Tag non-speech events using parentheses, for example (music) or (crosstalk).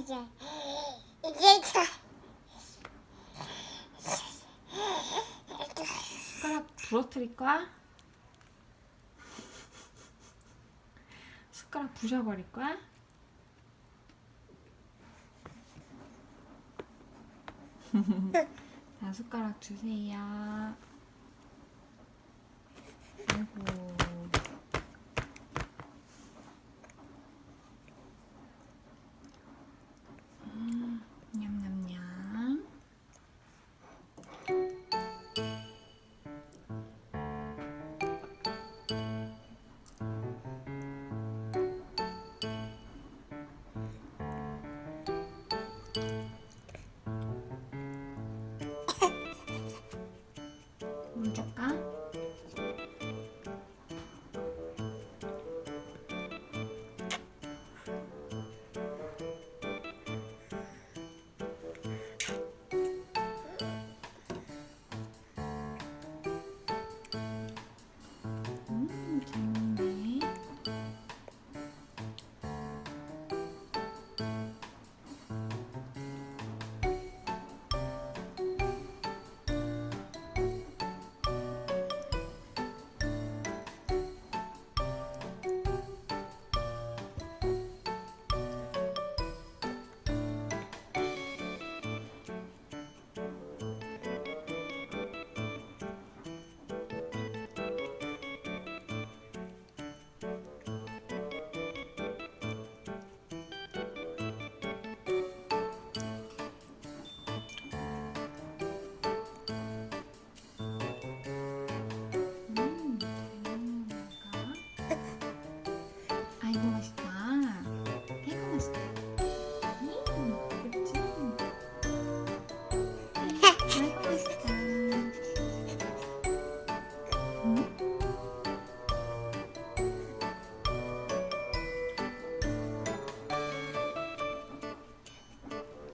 이제 이제 자. 숟가락 부러뜨릴 거야? 숟가락 부셔버릴 거야? (laughs) 자, 숟가락 주세요. 아이고.